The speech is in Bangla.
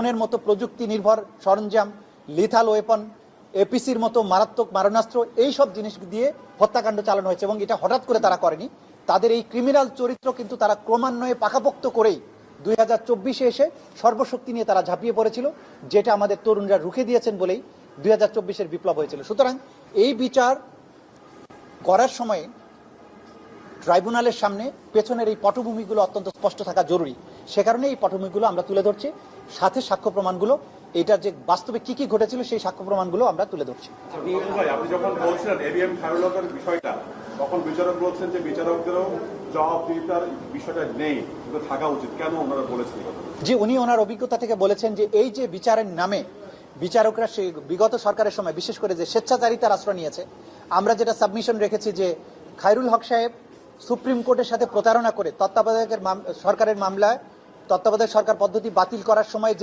ড্রোনের মতো প্রযুক্তি নির্ভর সরঞ্জাম লিথাল ওয়েপন এপিসির মতো মারাত্মক মারণাস্ত্র, এই সব জিনিস দিয়ে হত্যাকাণ্ড চালানো হয়েছে এবং এটা হঠাৎ করে তারা করেনি। তাদের এই ক্রিমিনাল চরিত্র কিন্তু তারা ক্রমান্বয়ে পাকাপোক্ত করেই দুই হাজার চব্বিশে এসে সর্বশক্তি নিয়ে তারা ঝাঁপিয়ে পড়েছিল, যেটা আমাদের তরুণরা রুখে দিয়েছেন বলেই দুই হাজার চব্বিশের বিপ্লব হয়েছিল। সুতরাং এই বিচার করার সময়ে ট্রাইব্যুনালের সামনে পেছনের এই পটভূমিগুলো অত্যন্ত স্পষ্ট থাকা জরুরি। সে কারণে এই পটভূমিগুলো আমরা তুলে ধরছি। সাথে সাক্ষ্য প্রমাণগুলো এটার যে বাস্তবে কি কি ঘটেছিল সেই সাক্ষ্য প্রমাণগুলো আমরা তুলে ধরছি। আচ্ছা, আপনি যখন বলছিলেন এবিএম খায়রুল্লাহর বিষয়টা তখন বিচারক বলছেন যে বিচারকদেরও জবাবদিহিতার বিষয়টা নেই থাকা উচিত। কেন ওনারা বলেছেন যে উনি ওনার অভিজ্ঞতা থেকে বলেছেন যে এই যে বিচারের নামে বিচারকরা সেই বিগত সরকারের সময় বিশেষ করে যে স্বেচ্ছাচারিতার আশ্রয় নিয়েছে আমরা যেটা সাবমিশন রেখেছি যে খায়রুল হক সাহেব সুপ্রিম কোর্টের সাথে প্রতারণা করে তত্ত্বাবধায়কের সরকারের মামলায় তত্ত্বাবধায়ক সরকার পদ্ধতি বাতিল করার সময়